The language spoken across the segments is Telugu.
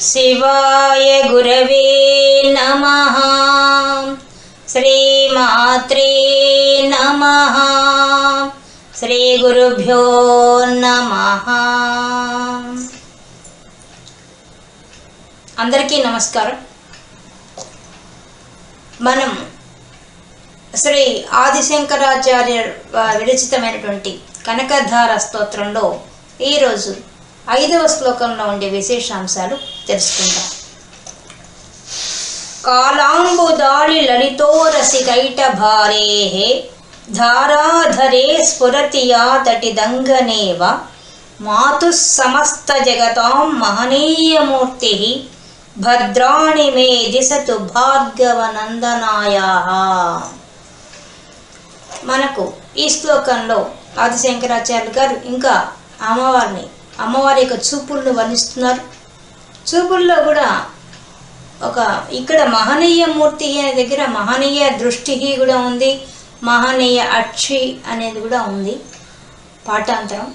శివాయ గురవే నమ శ్రీమాత్రే నమ శ్రీ గురుభ్యో నమ అందరికీ నమస్కారం. మనం శ్రీ ఆదిశంకరాచార్య విరచితమైనటువంటి కనకధార స్తోత్రంలో ఈరోజు ఐదవ శ్లోకంలో ఉండే విశేషాంశాలు తెలుసుకుందాం. కాలాంబుదాళి లలితోరసి కైట భారే ధారాధరే స్ఫురతి యాతటి దంగనేవ మాతు సమస్త జగతాం మహనీయమూర్తి భద్రాణి మే దిశతు భార్గవనందనాయా. మనకు ఈ శ్లోకంలో ఆదిశంకరాచార్యులు గారు ఇంకా అమ్మవారిని అమ్మవారి యొక్క చూపులను వర్ణిస్తున్నారు. చూపుల్లో కూడా ఒక ఇక్కడ మహనీయ మూర్తి అనే దగ్గర మహనీయ దృష్టి కూడా ఉంది. మహనీయ అక్షి అనేది కూడా ఉంది పాఠాంతరం.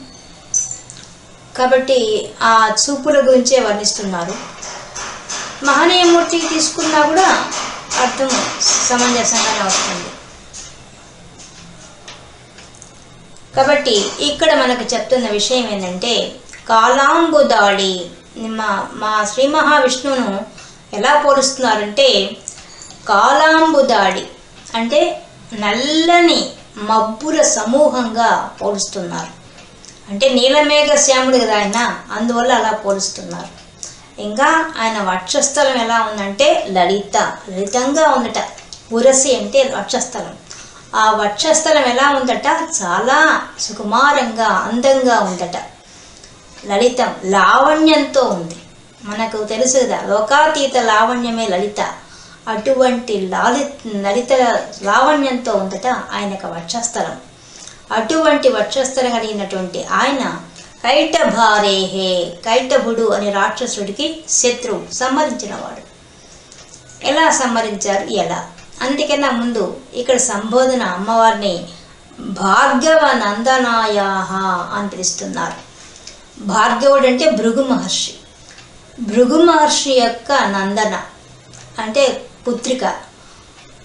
కాబట్టి ఆ చూపుల గురించే వర్ణిస్తున్నారు. మహనీయ మూర్తికి తీసుకున్నా కూడా అర్థం సమంజసంగానే వస్తుంది. కాబట్టి ఇక్కడ మనకు చెప్తున్న విషయం ఏంటంటే కాలాంబుదాళి. మా మా శ్రీ మహావిష్ణువును ఎలా పోలుస్తున్నారంటే కాలాంబుదాడి అంటే నల్లని మబ్బుల సమూహంగా పోలుస్తున్నారు. అంటే నీలమేఘ శ్యాముడు కదా ఆయన అందువల్ల అలా పోలుస్తున్నారు. ఇంకా ఆయన వక్షస్థలం ఎలా ఉందంటే లలిత లలితంగా ఉందట. పురసి అంటే వక్షస్థలం. ఆ వక్షస్థలం ఎలా ఉందట? చాలా సుకుమారంగా అందంగా ఉందట. లలితం లావణ్యంతో ఉంది. మనకు తెలుసు కదా లోకాతీత లావణ్యమే లలిత. అటువంటి లాలి లలిత లావణ్యంతో ఉందట ఆయన యొక్క వక్షస్థలం. అటువంటి వక్షస్థలం కలిగినటువంటి ఆయన కైటభారేహే కైటభుడు అనే రాక్షసుడికి శత్రువు సంహరించినవాడు. ఎలా సంహరించారు? ఎలా? అందుకన్నా ముందు ఇక్కడ సంబోధన అమ్మవారిని భార్గవ నందనాయాహ అని పిలుస్తున్నారు. భార్గవుడు అంటే భృగు మహర్షి. భృగు మహర్షి యొక్క నందన అంటే పుత్రిక.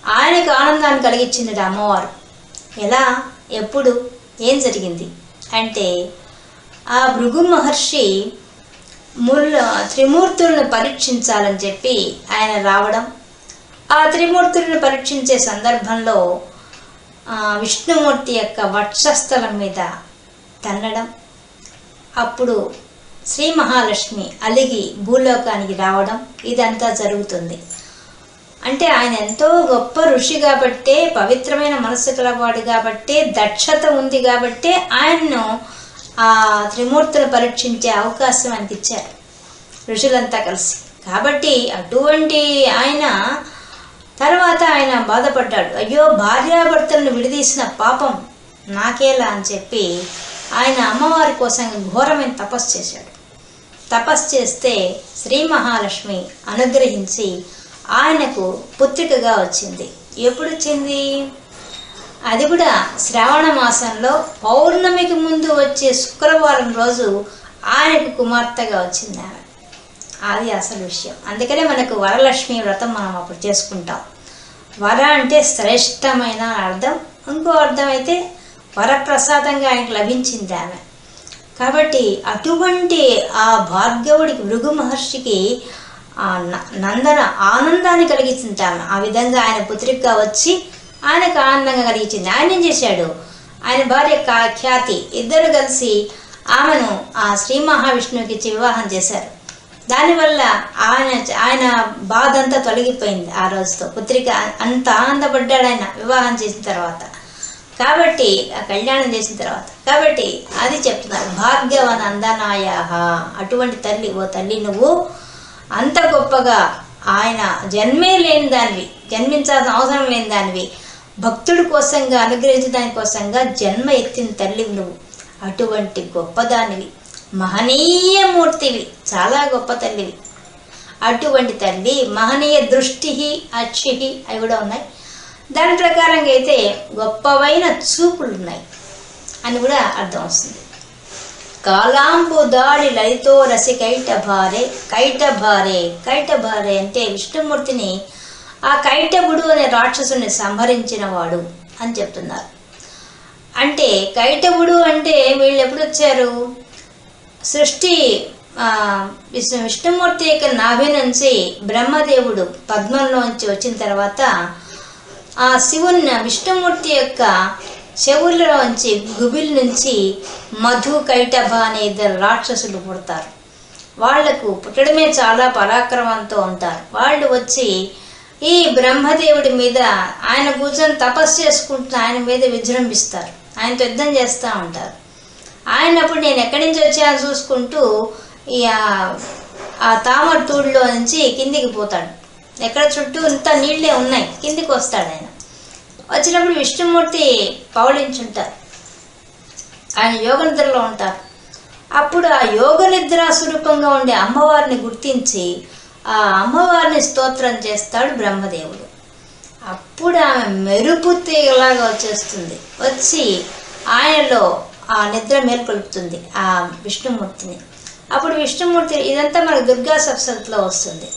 ఆయనకు ఆనందాన్ని కలిగించింది అమ్మవారు. ఎలా? ఎప్పుడు? ఏం జరిగింది? అంటే ఆ భృగు మహర్షి ముళ్ళ త్రిమూర్తులను పరీక్షించాలని చెప్పి ఆయన రావడం ఆ త్రిమూర్తులను పరీక్షించే సందర్భంలో విష్ణుమూర్తి యొక్క వక్షస్థలం మీద తన్నడం అప్పుడు శ్రీ మహాలక్ష్మి అలిగి భూలోకానికి రావడం ఇదంతా జరుగుతుంది. అంటే ఆయన ఎంతో గొప్ప ఋషి కాబట్టే పవిత్రమైన మనస్సు కలవాడు కాబట్టే దక్షత ఉంది కాబట్టే ఆయన్ను ఆ త్రిమూర్తులు పరీక్షించే అవకాశం ఆయనకి ఇచ్చారు. ఋషులంతా కలిసి. కాబట్టి అటువంటి ఆయన తర్వాత ఆయన బాధపడ్డాడు. అయ్యో భార్యాభర్తలను విడదీసిన పాపం నాకేలా అని చెప్పి ఆయన అమ్మవారి కోసం ఘోరమైన తపస్సు చేశాడు. తపస్సు చేస్తే శ్రీ మహాలక్ష్మి అనుగ్రహించి ఆయనకు పుత్రికగా వచ్చింది. ఎప్పుడు వచ్చింది? అది కూడా శ్రావణ మాసంలో పౌర్ణమికి ముందు వచ్చే శుక్రవారం రోజు ఆయనకు కుమార్తెగా వచ్చింది ఆమె అది అసలు విషయం. అందుకనే మనకు వరలక్ష్మి వ్రతం మనం అప్పుడు చేసుకుంటాం. వర అంటే శ్రేష్టమైన అర్థం. ఇంకో అర్థం అయితే వరప్రసాదంగా ఆయనకు లభించింది ఆమె. కాబట్టి అటువంటి ఆ భార్గవుడికి భృగు మహర్షికి ఆ నందన ఆనందాన్ని కలిగించింది ఆమె. ఆ విధంగా ఆయన పుత్రికగా వచ్చి ఆయనకు ఆనందంగా కలిగించింది. ఆయన ఏం చేశాడు? ఆయన భార్య ఖ్యాతి ఇద్దరు కలిసి ఆమెను ఆ శ్రీ మహావిష్ణువుకి ఇచ్చి వివాహం చేశారు. దానివల్ల ఆయన ఆయన బాధ అంతా తొలగిపోయింది ఆ రోజుతో. పుత్రిక అంత ఆనందపడ్డాడు ఆయన వివాహం చేసిన తర్వాత. కాబట్టి ఆ కళ్యాణం చేసిన తర్వాత. కాబట్టి అది చెప్తున్నారు భార్గవ నందనాయ అటువంటి తల్లి ఓ తల్లి నువ్వు అంత గొప్పగా ఆయన జన్మే లేని దానివి జన్మించాల్సిన అవసరం లేని దానివి. భక్తుడి కోసంగా అనుగ్రహించడానికి కోసంగా జన్మ ఎత్తిన తల్లి నువ్వు. అటువంటి గొప్పదానివి మహనీయ మూర్తివి చాలా గొప్ప తల్లివి. అటువంటి తల్లి మహనీయ దృష్టి అక్షి అవి కూడా ఉన్నాయి. దాని ప్రకారంగా అయితే గొప్పవైన చూపులు ఉన్నాయి అని కూడా అర్థం వస్తుంది. కాలాంబు దాడి లలితో రసి కైట భారే కైట భారే కైట భారే అంటే విష్ణుమూర్తిని ఆ కైటబుడు అనే రాక్షసుని సంహరించిన వాడు అని చెప్తున్నారు. అంటే కైటబుడు అంటే వీళ్ళు ఎప్పుడు వచ్చారు? సృష్టి విష్ణు విష్ణుమూర్తి యొక్క నాభి నుంచి బ్రహ్మదేవుడు పద్మంలోంచి వచ్చిన తర్వాత ఆ శివుని విష్ణుమూర్తి యొక్క చెవుల్లోంచి గుబిల్ నుంచి మధు కైటభ అనే ఇద్దరు రాక్షసులు పుడతారు. వాళ్ళకు పుట్టడమే చాలా పరాక్రమంతో ఉంటారు. వాళ్ళు వచ్చి ఈ బ్రహ్మదేవుడి మీద ఆయన కూర్చొని తపస్సు చేసుకుంటూ ఆయన మీద విజృంభిస్తారు. ఆయనతో యుద్ధం చేస్తూ ఉంటారు. ఆయనప్పుడు నేను ఎక్కడి నుంచి వచ్చాను చూసుకుంటూ ఈ ఆ- ఆ తామర తూడులో నుంచి కిందికి పోతాడు. ఎక్కడ చుట్టూ ఇంత నీళ్ళే ఉన్నాయి. కిందికి వస్తాడు ఆయన. వచ్చినప్పుడు విష్ణుమూర్తి పవళించుంటారు ఆయన యోగ నిద్రలో ఉంటారు. అప్పుడు ఆ యోగ నిద్ర స్వరూపంగా ఉండే అమ్మవారిని గుర్తించి ఆ అమ్మవారిని స్తోత్రం చేస్తాడు బ్రహ్మదేవుడు. అప్పుడు ఆమె మెరుపు తీగలాగా వచ్చేస్తుంది. వచ్చి ఆయనలో ఆ నిద్ర మేల్కొల్పుతుంది ఆ విష్ణుమూర్తిని. అప్పుడు విష్ణుమూర్తి ఇదంతా మనకు దుర్గా సప్సత్లో వస్తుంది.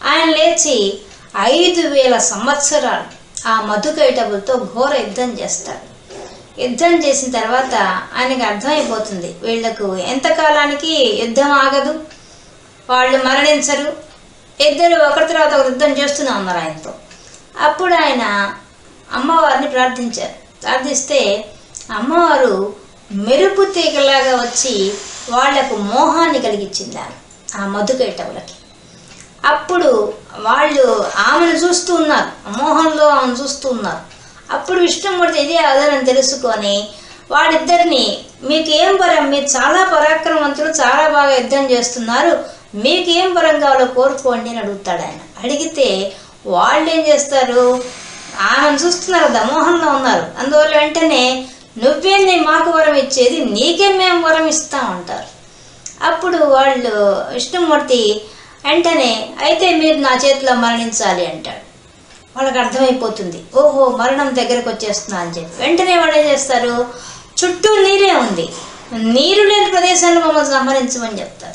ఆయన లేచి ఐదు వేల సంవత్సరాలు ఆ మధుకైటబులతో ఘోర యుద్ధం చేస్తాడు యుద్ధం చేసిన తర్వాత ఆయనకి అర్థమైపోతుంది వీళ్ళకు ఎంతకాలానికి యుద్ధం ఆగదు వాళ్ళు మరణించరు ఇద్దరు ఒకరి తర్వాత ఒక యుద్ధం చేస్తూనే ఉన్నారు ఆయనతో. అప్పుడు ఆయన అమ్మవారిని ప్రార్థించారు. ప్రార్థిస్తే అమ్మవారు మెరుపు తీగలాగా వచ్చి వాళ్ళకు మోహాన్ని కలిగించింది ఆ మధుకైటవులకి అప్పుడు వాళ్ళు ఆమెను చూస్తూ ఉన్నారు. మోహంలో ఆమెను చూస్తూ ఉన్నారు. అప్పుడు విష్ణుమూర్తి ఇదే అదనని తెలుసుకొని వాళ్ళిద్దరిని మీకు ఏం వరం? మీరు చాలా పరాక్రమవంతులు చాలా బాగా యుద్ధం చేస్తున్నారు. మీకు ఏం వరం కావాలో కోరుకోండి అని అడుగుతాడు ఆయన. అడిగితే వాళ్ళు ఏం చేస్తారు? ఆమెను చూస్తున్నారు కదా మోహంలో ఉన్నారు. అందువల్ల వెంటనే నువ్వే నీ మాకు వరం ఇచ్చేది? నీకే మేము వరం ఇస్తామంటారు అప్పుడు వాళ్ళు విష్ణుమూర్తి వెంటనే అయితే మీరు నా చేతిలో మరణించాలి అంటాడు. వాళ్ళకి అర్థమైపోతుంది. ఓహో మరణం దగ్గరకు వచ్చేస్తున్నా అని చెప్పి. వెంటనే వాడు ఏం చేస్తారు? చుట్టూ నీరే ఉంది. నీరు లేని ప్రదేశాన్ని మమ్మల్ని సంహరించమని చెప్తారు.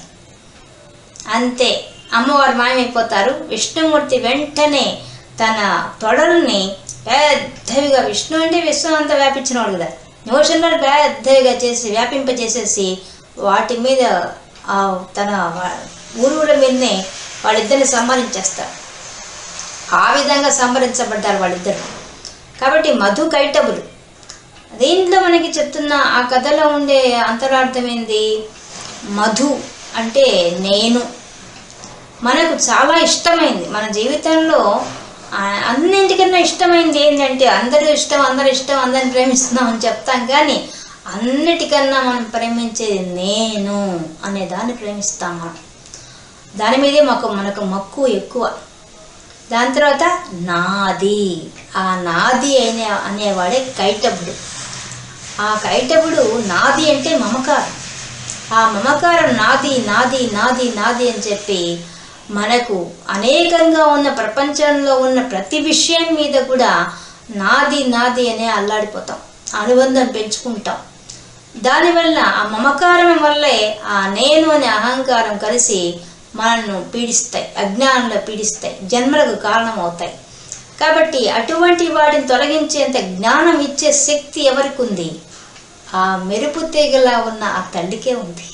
అంతే. అమ్మవారు మాయమైపోతారు. విష్ణుమూర్తి వెంటనే తన తొడల్ని పెద్దవిగా విష్ణు అంటే విశ్వం అంతా వ్యాపించినవాడు కదా. నిమిషంలో పెద్దవిగా చేసి వ్యాపింపజేసేసి వాటి మీద తన వా- మీదనే వాళ్ళిద్దరిని సంహరించేస్తాడు ఆ విధంగా సంహరించబడ్డారు వాళ్ళిద్దరు. కాబట్టి మధు కైటబులు దీంట్లో మనకి చెప్తున్న ఆ కథలో ఉండే అంతరార్థం ఏంది? మధు అంటే నేను. మనకు చాలా ఇష్టమైంది. మన జీవితంలో అన్నింటికన్నా ఇష్టమైంది ఏంటంటే అందరూ ఇష్టం అందరు ఇష్టం అందరిని ప్రేమిస్తున్నాం అని చెప్తాం కానీ అన్నిటికన్నా మనం ప్రేమించేది నేను అనే దాన్ని ప్రేమిస్తాం మనం. దాని మీదే మాకు మనకు మక్కువ ఎక్కువ. దాని తర్వాత నాది. ఆ నాది అనే అనేవాడే కైటబుడు. ఆ కైటబుడు నాది అంటే మమకారం. ఆ మమకారం నాది నాది నాది నాది అని చెప్పి మనకు అనేకంగా ఉన్న ప్రపంచంలో ఉన్న ప్రతి విషయం మీద కూడా నాది నాది అనే అల్లాడిపోతాం. అనుబంధం పెంచుకుంటాం. దానివల్ల ఆ మమకారం వల్లే ఆ నేను అనే అహంకారం కలిసి మనల్ని పీడిస్తాయి అజ్ఞానంలో పీడిస్తాయి జన్మలకు కారణమవుతాయి. కాబట్టి అటువంటి వాటిని తొలగించేంత జ్ఞానం ఇచ్చే శక్తి ఎవరికి ఉంది ఆ మెరుపు తీగలా ఉన్న ఆ తల్లికే ఉంది.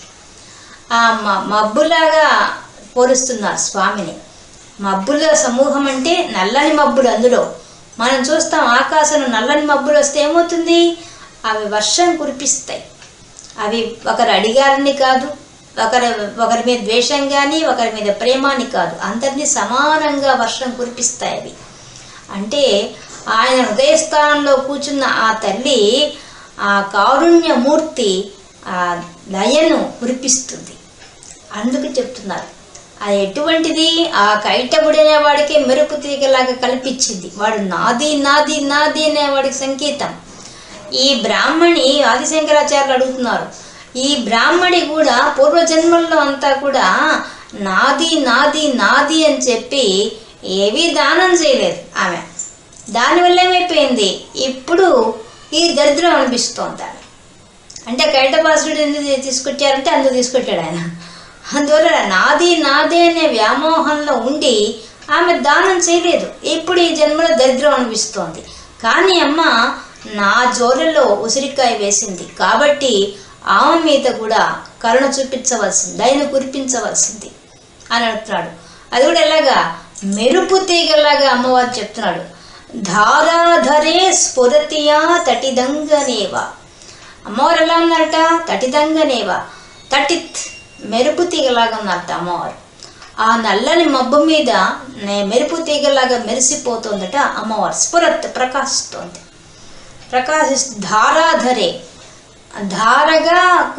ఆ మ- మబ్బులాగా పోలుస్తున్నారు స్వామిని. మబ్బుల సమూహం అంటే నల్లని మబ్బులు అందులో. మనం చూస్తాం ఆకాశం నల్లని మబ్బులు వస్తే ఏమవుతుంది? అవి వర్షం కురిపిస్తాయి. అవి ఒకరు అడిగారని కాదు. ఒకరి ఒకరి మీద ద్వేషం కానీ ఒకరి మీద ప్రేమాన్ని కాదు. అందరినీ సమానంగా వర్షం కురిపిస్తాయి అవి. అంటే ఆయన హృదయస్థానంలో కూర్చున్న ఆ తల్లి ఆ కారుణ్యమూర్తి ఆ దయను కురిపిస్తుంది. అందుకు చెప్తున్నారు. అది ఎటువంటిది? ఆ కైటబుడనే వాడికి మెరుపు తీగలాగా కల్పించింది. వాడు నాది నాది నాది అనేవాడికి సంకేతం. ఈ బ్రాహ్మణి ఆదిశంకరాచార్యులు అడుగుతున్నారు. ఈ బ్రాహ్మడి కూడా పూర్వజన్మల్లో అంతా కూడా నాది నాది నాది అని చెప్పి ఏవీ దానం చేయలేదు ఆమె. దానివల్ల ఏమైపోయింది? ఇప్పుడు ఈ దరిద్రం అనిపిస్తోంది ఆమె. అంటే కైటపాసుడు ఎందుకు తీసుకొచ్చారంటే అందుకు తీసుకొచ్చాడు ఆయన. అందువల్ల నాది నాదే అనే వ్యామోహంలో ఉండి ఆమె దానం చేయలేదు. ఇప్పుడు ఈ జన్మలో దరిద్రం అనిపిస్తోంది. కానీ అమ్మ నా జోలలో ఉసిరికాయ వేసింది. కాబట్టి ఆమె మీద కూడా కరుణ చూపించవలసింది దయను కురిపించవలసింది అని అంటున్నాడు. అది కూడా ఎలాగా? మెరుపు తీగలాగా అమ్మవారు చెప్తున్నాడు. ధారాధరే స్ఫురతియా తటిదంగనేవా. అమ్మవారు ఎలా ఉన్నారట? తటిదంగనేవా. తటిత్ మెరుపు తీగలాగా ఉన్నారట అమ్మవారు. ఆ నల్లని మబ్బు మీద మెరుపు తీగలాగా మెరిసిపోతుందట అమ్మవారు. స్ఫురత్ ప్రకాశిస్తోంది. ప్రకాశి ధారాధరే. ధారగా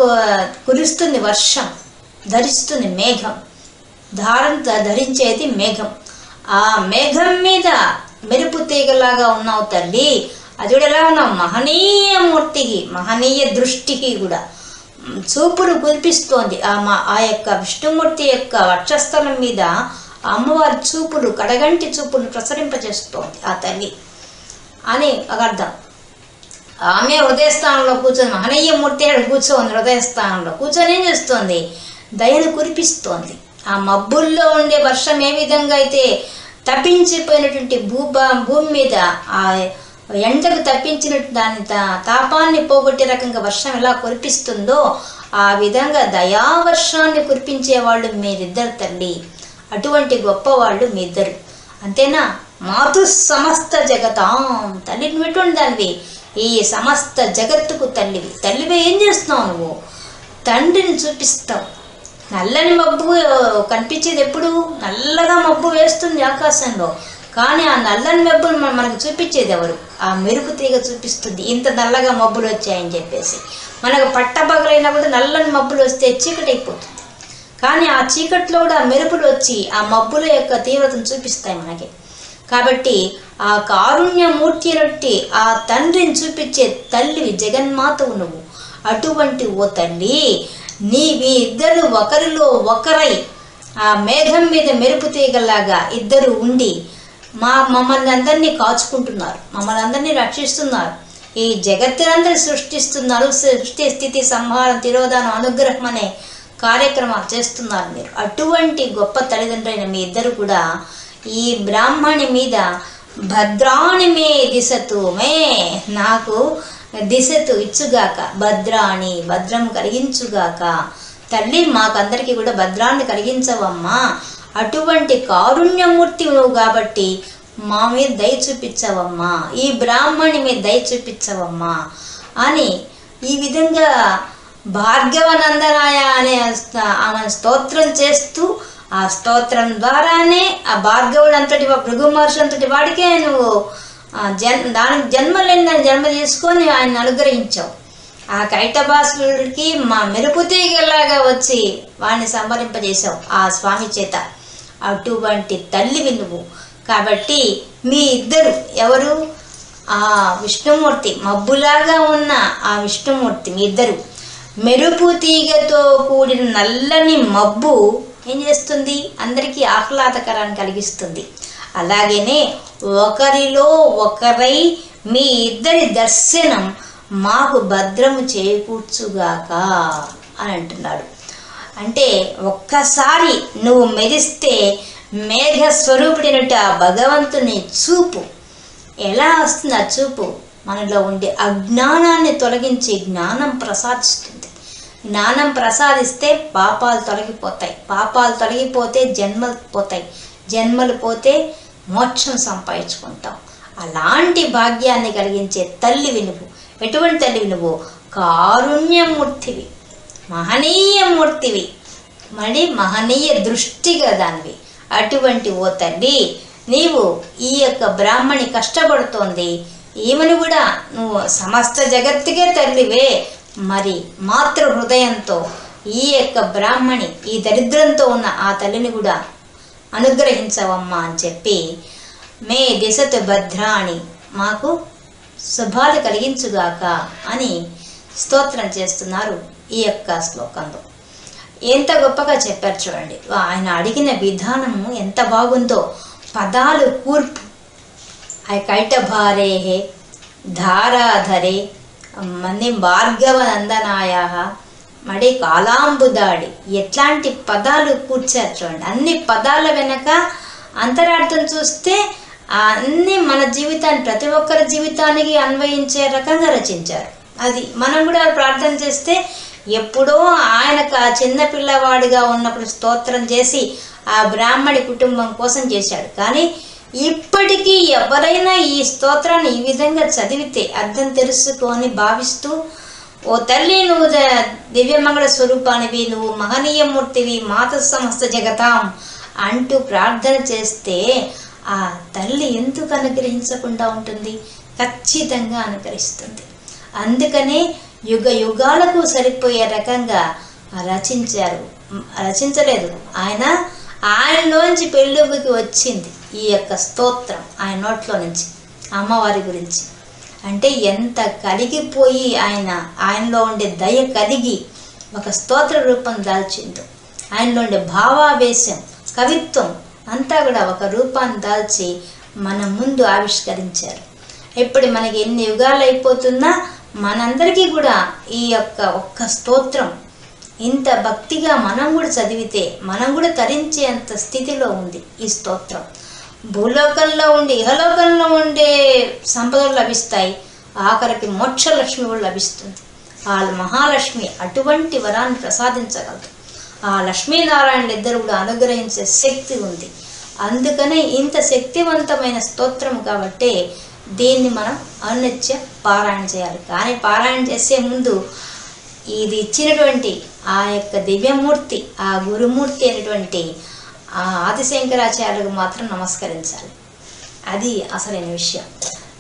కురుస్తుంది వర్షం ధరిస్తుంది మేఘం. ధారం ధరించేది మేఘం. ఆ మేఘం మీద మెరుపు తీగలాగా ఉన్నావు తల్లి. అది కూడా ఎలా ఉన్నావు? మహనీయ మూర్తికి మహనీయ దృష్టికి కూడా. చూపును చూపులు కురిపిస్తోంది. ఆ మా ఆ యొక్క విష్ణుమూర్తి యొక్క వక్షస్థలం మీద ఆ అమ్మవారి చూపులు కడగంటి చూపులు ప్రసరింపజేస్తోంది ఆ తల్లి. అని ఒక అర్థం. ఆమె హృదయస్థానంలో కూర్చొని మహనీయ మూర్తి అక్కడ కూర్చోంది హృదయస్థానంలో కూర్చొని ఏం చేస్తోంది? దయను కురిపిస్తోంది. ఆ మబ్బుల్లో ఉండే వర్షం ఏ విధంగా అయితే తప్పించిపోయినటువంటి భూభా భూమి మీద ఆ ఎండకు తప్పించిన దాని తా- తాపాన్ని పోగొట్టే రకంగా వర్షం ఎలా కురిపిస్తుందో ఆ విధంగా దయావర్షాన్ని కురిపించే వాళ్ళు మీరిద్దరు తల్లి. అటువంటి గొప్పవాళ్ళు మీ ఇద్దరు. అంతేనా? మాతు సమస్త జగతాం. తల్లి నువ్వు దానివి? ఈ సమస్త జగత్తుకు తల్లివి. తల్లివి ఏం చేస్తున్నావు నువ్వు? తండ్రిని చూపిస్తావు. నల్లని మబ్బు కనిపించేది ఎప్పుడు? నల్లగా మబ్బు వేస్తుంది ఆకాశంలో. కానీ ఆ నల్లని మబ్బులు మన- మనకు చూపించేది ఎవరు? ఆ మెరుపు తీగ చూపిస్తుంది. ఇంత నల్లగా మబ్బులు వచ్చాయని చెప్పేసి. మనకు పట్టపగలైనా కూడా నల్లని మబ్బులు వస్తే చీకటి అయిపోతుంది. కానీ ఆ చీకట్లో కూడా ఆ మెరుపులు వచ్చి ఆ మబ్బుల యొక్క తీవ్రతను చూపిస్తాయి మనకి. కాబట్టి ఆ కారుణ్యమూర్తి నట్టి ఆ తండ్రిని చూపించే తల్లివి జగన్మాతవు నువ్వు అటువంటి ఓ తల్లి నీ మీ ఇద్దరు ఒకరిలో ఒకరై ఆ మేఘం మీద మెరుపు తీగలాగా ఇద్దరు ఉండి మా మమ్మల్ని అందరినీ కాచుకుంటున్నారు మమ్మల్ని అందరినీ రక్షిస్తున్నారు. ఈ జగత్తునందరూ సృష్టిస్తున్నారు సృష్టి స్థితి సంహారం తిరోధానం అనుగ్రహం అనే కార్యక్రమాలు చేస్తున్నారు మీరు. అటువంటి గొప్ప తల్లిదండ్రులైన మీ ఇద్దరు కూడా ఈ బ్రాహ్మణి మీద భద్రాణి మే దిశతు మే. నాకు దిశతు ఇచ్చుగాక భద్రాణి భద్రం కలిగించుగాక. తల్లి మాకందరికీ కూడా భద్రాన్ని కలిగించవమ్మా. అటువంటి కారుణ్యమూర్తి నువ్వు కాబట్టి మా మీద దయ చూపించవమ్మా. ఈ బ్రాహ్మణి మీద దయ చూపించవమ్మా. అని ఈ విధంగా భార్గవనందనాయ అనే ఆమె స్తోత్రం చేస్తూ ఆ స్తోత్రం ద్వారానే ఆ భార్గవుడు అంతటి వా- భృగు మహర్షి వాడికే నువ్వు జన్ దానికి జన్మ లేని జన్మ తీసుకొని ఆయన అనుగ్రహించావు. ఆ కైటభాసుడికి మా మెరుపు తీగలాగా వచ్చి వాడిని సంబరింపజేశావు ఆ స్వామి చేత. అటువంటి తల్లివి నువ్వు. కాబట్టి మీ ఇద్దరు ఎవరు? ఆ విష్ణుమూర్తి. మబ్బులాగా ఉన్న ఆ విష్ణుమూర్తి మీ ఇద్దరు. మెరుపు తీగతో కూడిన నల్లని మబ్బు ఏం చేస్తుంది? అందరికీ ఆహ్లాదకరాన్ని కలిగిస్తుంది. అలాగనే ఒకరిలో ఒకరై మీ ఇద్దరి దర్శనం మాకు భద్రము చేకూర్చుగాక అని అంటున్నాడు. అంటే ఒక్కసారి నువ్వు మెరిస్తే మేఘ స్వరూపుడినట్టు ఆ భగవంతుని చూపు. ఎలా వస్తుంది ఆ చూపు? మనలో ఉండే అజ్ఞానాన్ని తొలగించి జ్ఞానం ప్రసాదిస్తుంది. జ్ఞానం ప్రసాదిస్తే పాపాలు తొలగిపోతాయి. పాపాలు తొలగిపోతే జన్మలు పోతాయి. జన్మలు పోతే మోక్షం సంపాదించుకుంటాం. అలాంటి భాగ్యాన్ని కలిగించే తల్లివి నువ్వు. ఎటువంటి తల్లివి నువ్వు? కారుణ్యమూర్తివి. మహనీయమూర్తివి. మళ్ళీ మరి మహనీయ దృష్టిగా దానివి. అటువంటి ఓ తల్లి నీవు ఈ యొక్క బ్రాహ్మణి కష్టపడుతోంది. ఈమెను కూడా నువ్వు సమస్త జగత్తుకే తల్లివే. మరి మాతృ హృదయంతో ఈ యొక్క బ్రాహ్మణి ఈ దరిద్రంతో ఉన్న ఆ తల్లిని కూడా అనుగ్రహించవమ్మా అని చెప్పి మే దిశతు భద్రాణి మాకు శుభాలు కలిగించుగాక అని స్తోత్రం చేస్తున్నారు ఈ యొక్క శ్లోకంలో. ఎంత గొప్పగా చెప్పారు చూడండి. ఆయన అడిగిన విధానము ఎంత బాగుందో. పదాలు కూర్పు. ఆ కైటభారే ధారాధరే మన్ని భార్గవ నందనాయ మడి కాలాంబుదాడి. ఎట్లాంటి పదాలు కూర్చారు చూడండి. అన్ని పదాల వెనక అంతరార్థం చూస్తే అన్ని మన జీవితాన్ని ప్రతి ఒక్కరి జీవితానికి అన్వయించే రకంగా రచించారు. అది మనం కూడా ప్రార్థన చేస్తే ఎప్పుడో ఆయనకు ఆ చిన్న పిల్లవాడిగా ఉన్నప్పుడు స్తోత్రం చేసి ఆ బ్రాహ్మడి కుటుంబం కోసం చేశాడు. కానీ ఇప్పటికీ ఎవరైనా ఈ స్తోత్రాన్ని ఈ విధంగా చదివితే అర్థం తెలుసుకొని భావిస్తూ ఓ తల్లి నువ్వు ద- దివ్యమంగళ స్వరూపానివి నువ్వు మహనీయమూర్తివి మాత సమస్త జగతాం అంటూ ప్రార్థన చేస్తే ఆ తల్లి ఎందుకు అనుగ్రహించకుండా ఉంటుంది? ఖచ్చితంగా అనుగ్రహిస్తుంది. అందుకనే యుగ యుగాలకు సరిపోయే రకంగా రచించారు. రచించలేదు. ఆయన ఆయనలోంచి పెళ్ళికి వచ్చింది ఈ యొక్క స్తోత్రం ఆయన నోట్లో నుంచి అమ్మవారి గురించి. అంటే ఎంత కలిగిపోయి ఆయన ఆయనలో ఉండే దయ కలిగి ఒక స్తోత్ర రూపం దాల్చిందో. ఆయనలో ఉండే భావావేశం కవిత్వం అంతా కూడా ఒక రూపాన్ని దాల్చి మన ముందు ఆవిష్కరించారు. ఇప్పుడు మనకి ఎన్ని యుగాలు అయిపోతున్నా మనందరికీ కూడా ఈ యొక్క ఒక్క స్తోత్రం ఇంత భక్తిగా మనం కూడా చదివితే మనం కూడా తరించేంత స్థితిలో ఉంది ఈ స్తోత్రం. భూలోకంలో ఉండి ఇహలోకంలో ఉండే సంపదలు లభిస్తాయి. ఆఖరికి మోక్షలక్ష్మి కూడా లభిస్తుంది. ఆ మహాలక్ష్మి అటువంటి వరాన్ని ప్రసాదించగలదు. ఆ లక్ష్మీనారాయణ ఇద్దరు కూడా అనుగ్రహించే శక్తి ఉంది. అందుకనే ఇంత శక్తివంతమైన స్తోత్రం కాబట్టి దీన్ని మనం అనునిత్య పారాయణ చేయాలి. కానీ పారాయణ చేసే ముందు ఇది ఇచ్చినటువంటి ఆ యొక్క దివ్యమూర్తి ఆ గురుమూర్తి అయినటువంటి ఆ ఆదిశంకరాచార్యులకు మాత్రం నమస్కరించాలి. అది అసలైన విషయం.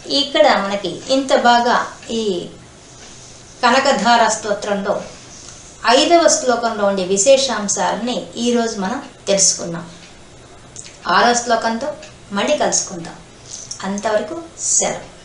ఇక్కడ మనకి ఇంత బాగా ఈ కనకధార స్తోత్రంలో ఐదవ శ్లోకంలో ఉండే విశేషాంశాలని ఈరోజు మనం తెలుసుకున్నాం ఆరో శ్లోకంతో మళ్ళీ కలుసుకుందాం. అంతవరకు సెలవు.